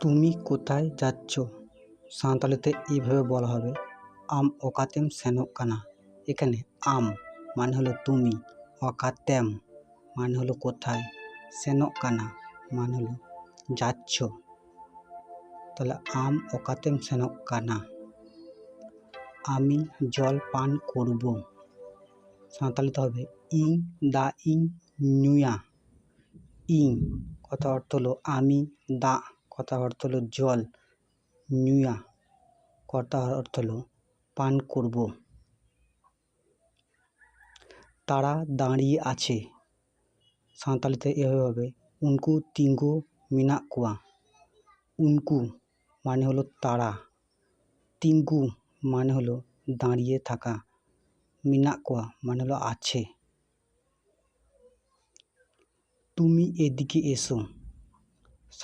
তুমি কোথায় যাচ্ছ? সাঁওতালিতে এইভাবে বলা হবে, আম অকাতেম সেনক কানা। এখানে আম মানে হলো তুমি অকাতেম মানে হলো কোথায় সেনক কানা মানে হলো যাচ্ছ। তাহলে আম অকাতেম সেনক কানা। আমি জল পান করব। সাঁওতালিতে হবে, ইং দা ইং নুয়া। ইং কথা অর্থ হলো, আমি দা কথা অর্থ হলো জল। নুয়া, কথা অর্থ হলো পান করব। তারা দাঁড়িয়ে আছে। সাঁওতালিতে এভাবে হবে। উনকু তিঙ্গু মিনাক কোয়া উনকু মানে হলো তারা। তিঙ্গু মানে হলো দাঁড়িয়ে থাকা। মিনাক কোয়া মানে হলো আছে। তুমি এদিকে এসো।